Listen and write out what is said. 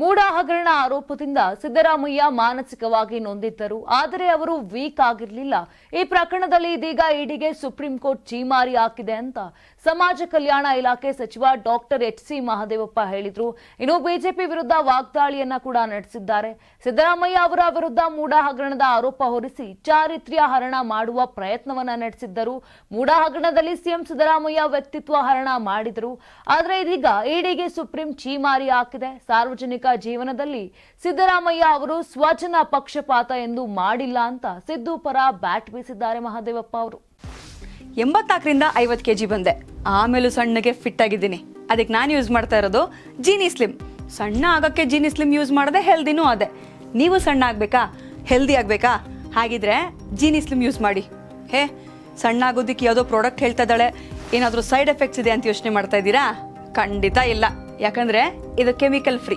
ಮೂಡ ಹಗರಣ ಆರೋಪದಿಂದ ಸಿದ್ದರಾಮಯ್ಯ ಮಾನಸಿಕವಾಗಿ ನೊಂದಿದ್ದರು, ಆದರೆ ಅವರು ವೀಕ್ ಆಗಿರಲಿಲ್ಲ. ಈ ಪ್ರಕರಣದಲ್ಲಿ ಇದೀಗ ಇಡಿಗೆ ಸುಪ್ರೀಂ ಕೋರ್ಟ್ ಚೀಮಾರಿ ಹಾಕಿದೆ ಅಂತ ಸಮಾಜ ಕಲ್ಯಾಣ ಇಲಾಖೆ ಸಚಿವ ಡಾಕ್ಟರ್ ಎಚ್ ಸಿ ಮಹದೇವಪ್ಪ ಹೇಳಿದ್ರು. ಇನ್ನು ಬಿಜೆಪಿ ವಿರುದ್ಧ ವಾಗ್ದಾಳಿಯನ್ನ ಕೂಡ ನಡೆಸಿದ್ದಾರೆ. ಸಿದ್ದರಾಮಯ್ಯ ಅವರ ವಿರುದ್ಧ ಮೂಡ ಹಗರಣದ ಆರೋಪ ಹೊರಿಸಿ ಚಾರಿತ್ರ್ಯ ಹರಣ ಮಾಡುವ ಪ್ರಯತ್ನವನ್ನ ನಡೆಸಿದ್ದರು. ಮೂಡ ಹಗರಣದಲ್ಲಿ ಸಿಎಂ ಸಿದ್ದರಾಮಯ್ಯ ವ್ಯಕ್ತಿತ್ವ ಹರಣ ಮಾಡಿದರು. ಆದರೆ ಇದೀಗ ಇಡಿಗೆ ಸುಪ್ರೀಂ ಚೀಮಾರಿ ಹಾಕಿದೆ. ಸಾರ್ವಜನಿಕ ಜೀವನದಲ್ಲಿ ಸಿದ್ದರಾಮಯ್ಯ ಅವರು ಸ್ವಜನ ಪಕ್ಷಪಾತ ಎಂದು ಮಾಡಿಲ್ಲ ಅಂತ ಸಿದ್ದು ಪರ ಬ್ಯಾಟ್ ಬೀಸಿದ್ದಾರೆ ಮಹಾದೇವಪ್ಪ ಅವರು. ಎಂಬತ್ನಾಲ್ಕರಿಂದ ಐವತ್ತು ಕೆ ಜಿ ಬಂದೆ. ಆಮೇಲೂ ಸಣ್ಣಗೆ ಫಿಟ್ ಆಗಿದ್ದೀನಿ. ಅದಕ್ಕೆ ನಾನು ಯೂಸ್ ಮಾಡ್ತಾ ಇರೋದು ಜೀನಿ ಸ್ಲಿಮ್ ಸಣ್ಣ ಆಗೋಕ್ಕೆ ಜೀನಿ ಸ್ಲಿಮ್ ಯೂಸ್ ಮಾಡದೆ ಹೆಲ್ದಿನೂ ಅದೇ. ನೀವು ಸಣ್ಣ ಆಗಬೇಕಾ? ಹೆಲ್ದಿ ಆಗಬೇಕಾ? ಹಾಗಿದ್ರೆ ಜೀನಿ ಸ್ಲಿಮ್ ಯೂಸ್ ಮಾಡಿ. ಹೇ, ಸಣ್ಣ ಆಗೋದಿಕ್ಕೆ ಯಾವುದೋ ಪ್ರಾಡಕ್ಟ್ ಹೇಳ್ತಾ ಇದ್ದಾಳೆ. ಏನಾದರೂ ಸೈಡ್ ಎಫೆಕ್ಟ್ಸ್ ಇದೆ ಅಂತ ಯೋಚನೆ ಮಾಡ್ತಾ ಇದ್ದೀರಾ? ಖಂಡಿತ ಇಲ್ಲ. ಯಾಕಂದರೆ ಇದು ಕೆಮಿಕಲ್ ಫ್ರೀ